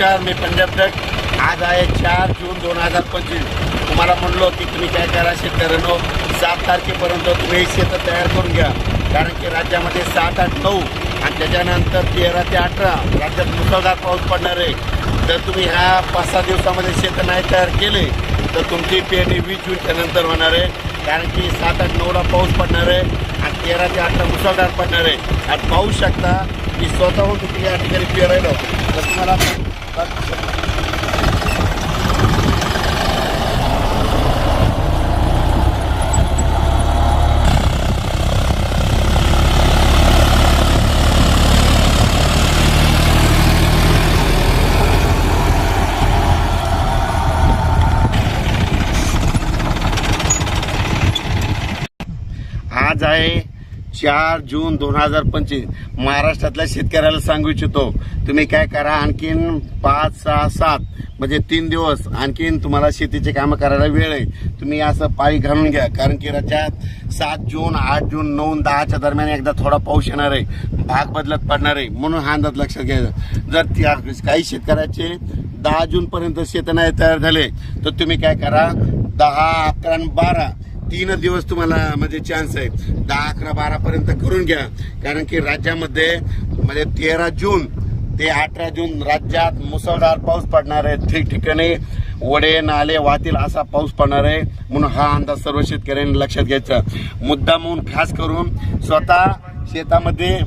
नमस्कार मी पंजाब डट आज आहे चार जून दोन हजार पंचवीस. तुम्हाला म्हणलो की तुम्ही काय करा शेतकऱ्यांनो सात तारखेपर्यंत तुम्ही शेतं तयार करून घ्या. कारण की राज्यामध्ये सात आठ नऊ आणि त्याच्यानंतर तेरा ते अठरा राज्यात मुसळधार पाऊस पडणार आहे. जर तुम्ही ह्या पाच सहा दिवसामध्ये शेतं नाही तयार केले तर तुमची पेरणी वीस जूनच्या नंतर होणार आहे. कारण की सात आठ नऊला पाऊस पडणार आहे आणि तेरा ते अठरा मुसळधार पडणार आहे. आणि पाहू शकता की स्वतःहून तुम्ही या ठिकाणी पेरायला तर तुम्हाला आज आहे चार जून दोन हजार पंचवीस. महाराष्ट्रातल्या शेतकऱ्याला सांगू इच्छितो तुम्ही काय करा आणखीन पाच सहा सात म्हणजे तीन दिवस आणखीन तुम्हाला शेतीचे कामं करायला वेळ आहे. तुम्ही असं पाळी घालून घ्या कारण की राज्यात सात जून आठ जून नऊ दहाच्या दरम्यान एकदा थोडा पाऊस येणार आहे. भाग बदलत पडणार आहे. म्हणून हा अंदाज लक्षात घ्यायचा जर त्या काही शेतकऱ्याचे दहा जूनपर्यंत शेत नाही तयार झाले तर तुम्ही काय करा दहा अकरा आणि बारा तीन दिवस तुम्हाला म्हणजे चान्स आहे दहा अकरा बारा पर्यंत करून घ्या. कारण की राज्यामध्ये म्हणजे तेरा जून ते अठरा जून राज्यात मुसळधार पाऊस पडणार आहे. ठिकठिकाणी वडे नाले वाहतील असा पाऊस पडणार आहे. म्हणून हा अंदाज सर्व शेतकऱ्यांनी लक्षात घ्यायचा. मुद्दा म्हणून खास करून स्वतः शेतामध्ये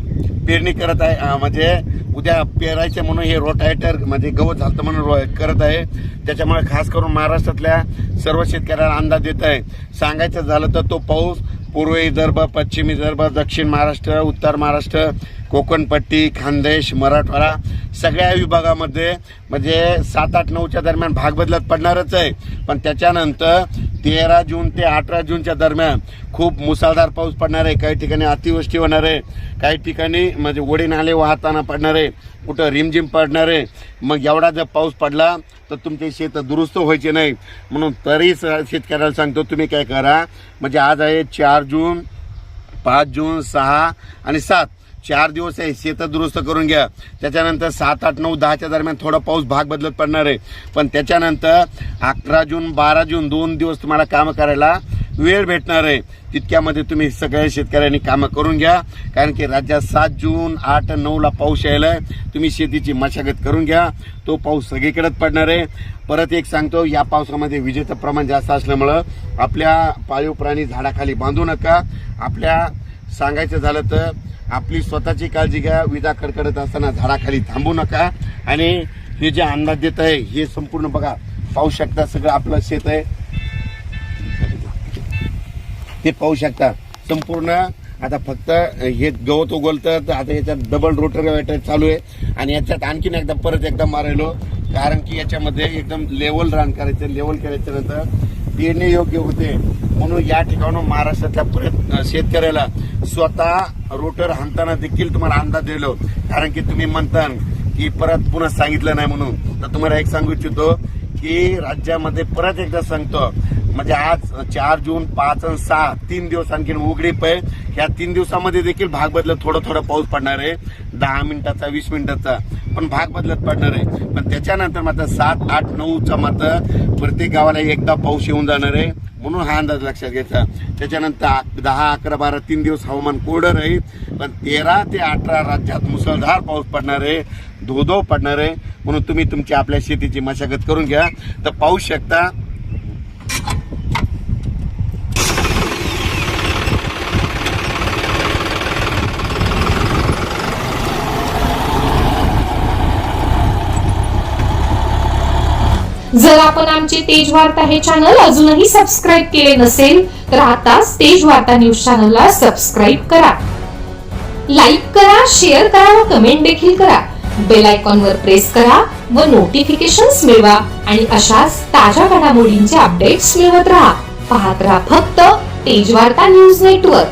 पेरणी करत आहे म्हणजे उद्या पेरायचे म्हणून हे रोटायटर म्हणजे गवत झालं म्हणून रो- करत आहे. त्याच्यामुळे खास करून महाराष्ट्रातल्या सर्व शेतकऱ्याला अंदाज देत आहे. सांगायचं झालं तर तो पाऊस पूर्व विदर्भ पश्चिम विदर्भ दक्षिण महाराष्ट्र उत्तर महाराष्ट्र कोकणपट्टी खानदेश मराठवाडा सगळ्या विभागामध्ये म्हणजे सात आठ नऊच्या दरम्यान भाग बदलत पडणारच आहे. पण त्याच्यानंतर तेरा जून ते अठरा जूनच्या दरम्यान खूप मुसळधार पाऊस पडणार आहे. काही ठिकाणी अतिवृष्टी होणार आहे. काही ठिकाणी म्हणजे ओढे नाले वाहताना पडणार आहे. कुठं रिमझिम पडणार आहे. मग एवढा जर पाऊस पडला तर तुमचे शेत दुरुस्त व्हायचे नाही. म्हणून तरी स- शेतकऱ्याला सांगतो तुम्ही काय करा. म्हणजे आज आहे चार जून पाच जून सहा आणि सात. चार दिवस आहे. शेतं दुरुस्त करून घ्या. त्याच्यानंतर सात आठ नऊ दहाच्या दरम्यान थोडा पाऊस भाग बदलत पडणार आहे. पण त्याच्यानंतर अकरा जून बारा जून दोन दिवस तुम्हाला कामं करायला वेळ भेटणार आहे. तितक्यामध्ये तुम्ही सगळ्या शेतकऱ्यांनी कामं करून घ्या. कारण की राज्यात सात जून आठ नऊला पाऊस यायला आहे तुम्ही शेतीची मशागत करून घ्या. तो पाऊस सगळीकडेच पडणार आहे. परत एक सांगतो या पावसामध्ये विजेचं प्रमाण जास्त असल्यामुळं आपल्या पाळीव प्राणी झाडाखाली बांधू नका. आपल्या सांगायचं झालं तर आपली स्वतःची काळजी घ्या विजा कडकडत असताना झाडाखाली थांबू नका. आणि हे जे अंदाज देत आहे हे संपूर्ण बघा पाहू शकता सगळं आपलं शेत आहे. ते पाहू शकता संपूर्ण आता फक्त हे गवत उगवलं तर आता याच्यात डबल रोटर चालू आहे. आणि याच्यात आणखीन एकदा परत एकदा मारायलो. कारण की याच्यामध्ये एकदम लेवल रान करायचं लेवल करायच्या नंतर पेरणी योग्य होते. म्हणून या ठिकाणून महाराष्ट्रातल्या परत शेतकऱ्याला स्वतः रोटर हाणताना देखील तुम्हाला अंदाज दिलो. कारण की तुम्ही म्हणता की परत पुन्हा सांगितलं नाही म्हणून. तर तुम्हाला एक सांगू इच्छितो की राज्यामध्ये परत एकदा सांगतो. म्हणजे आज चार जून पाच आणि सहा तीन दिवस आणखी उघडीप आहे ह्या तीन दिवसामध्ये देखील भाग बदलत थोडं थोडं पाऊस पडणार आहे. दहा मिनिटाचा वीस मिनिटाचा पण भाग बदलत पडणार आहे. पण त्याच्यानंतर मात्र सात आठ नऊचा मात्र प्रत्येक गावाला एकदा पाऊस येऊन जाणार आहे म्हणून हा अंदाज लक्षात घ्यायचा. त्याच्यानंतर दहा अकरा बारा तीन दिवस हवामान कोरडं राहील पण तेरा ते अठरा राज्यात मुसळधार पाऊस पडणार आहे धोधो पडणार आहे म्हणून तुम्ही तुमची आपल्या शेतीची मशागत करून घ्या. तर पाहू शकता जर आपण आमचे तेज वार्ता हे चॅनल अजूनही सबस्क्राईब केले नसेल तर आताच तेज वार्ता न्यूज चॅनलला सबस्क्राईब करा. लाईक करा शेअर करा व कमेंट देखील करा. बेल आयकॉन वर प्रेस करा व नोटिफिकेशन्स मिळवा आणि अशाच ताज्या घडामोडींचे अपडेट्स मिळवत राहा. पाहत राहा फक्त तेज वार्ता न्यूज नेटवर्क